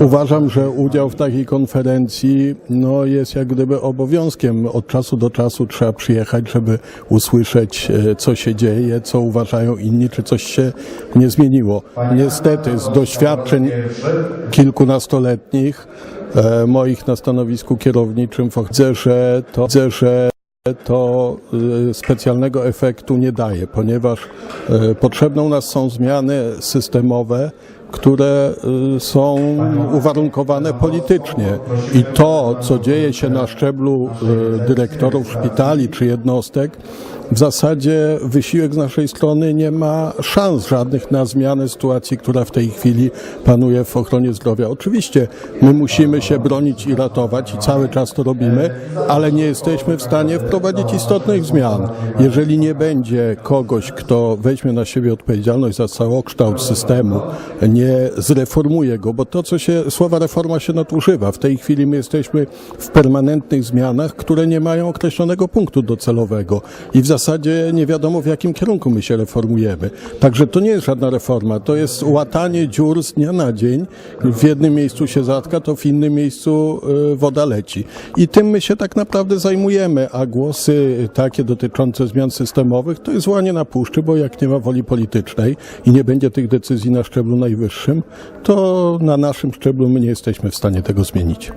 Uważam, że udział w takiej konferencji no, jest jak gdyby obowiązkiem. Od czasu do czasu trzeba przyjechać, żeby usłyszeć, e, co się dzieje, co uważają inni, czy coś się nie zmieniło. Niestety z doświadczeń kilkunastoletnich e, moich na stanowisku kierowniczym widzę, że to, widzę, że to y, specjalnego efektu nie daje, ponieważ potrzebne u nas są zmiany systemowe, które y, są uwarunkowane politycznie. I to, co dzieje się na szczeblu y, dyrektorów szpitali czy jednostek, w zasadzie wysiłek z naszej strony nie ma szans żadnych na zmianę sytuacji, która w tej chwili panuje w ochronie zdrowia. Oczywiście my musimy się bronić i ratować i cały czas to robimy, ale nie jesteśmy w stanie wprowadzić istotnych zmian. Jeżeli nie będzie kogoś, kto weźmie na siebie odpowiedzialność za całokształt systemu, nie zreformuje go, bo to, co się, słowa reforma się nadużywa. W tej chwili my jesteśmy w permanentnych zmianach, które nie mają określonego punktu docelowego i w zasadzie nie wiadomo, w jakim kierunku my się reformujemy. Także to nie jest żadna reforma, to jest łatanie dziur z dnia na dzień. W jednym miejscu się zatka, to w innym miejscu y, woda leci. I tym my się tak naprawdę zajmujemy, a głosy takie dotyczące zmian systemowych to jest łanie na puszczy, bo jak nie ma woli politycznej i nie będzie tych decyzji na szczeblu najwyższym, to na naszym szczeblu my nie jesteśmy w stanie tego zmienić.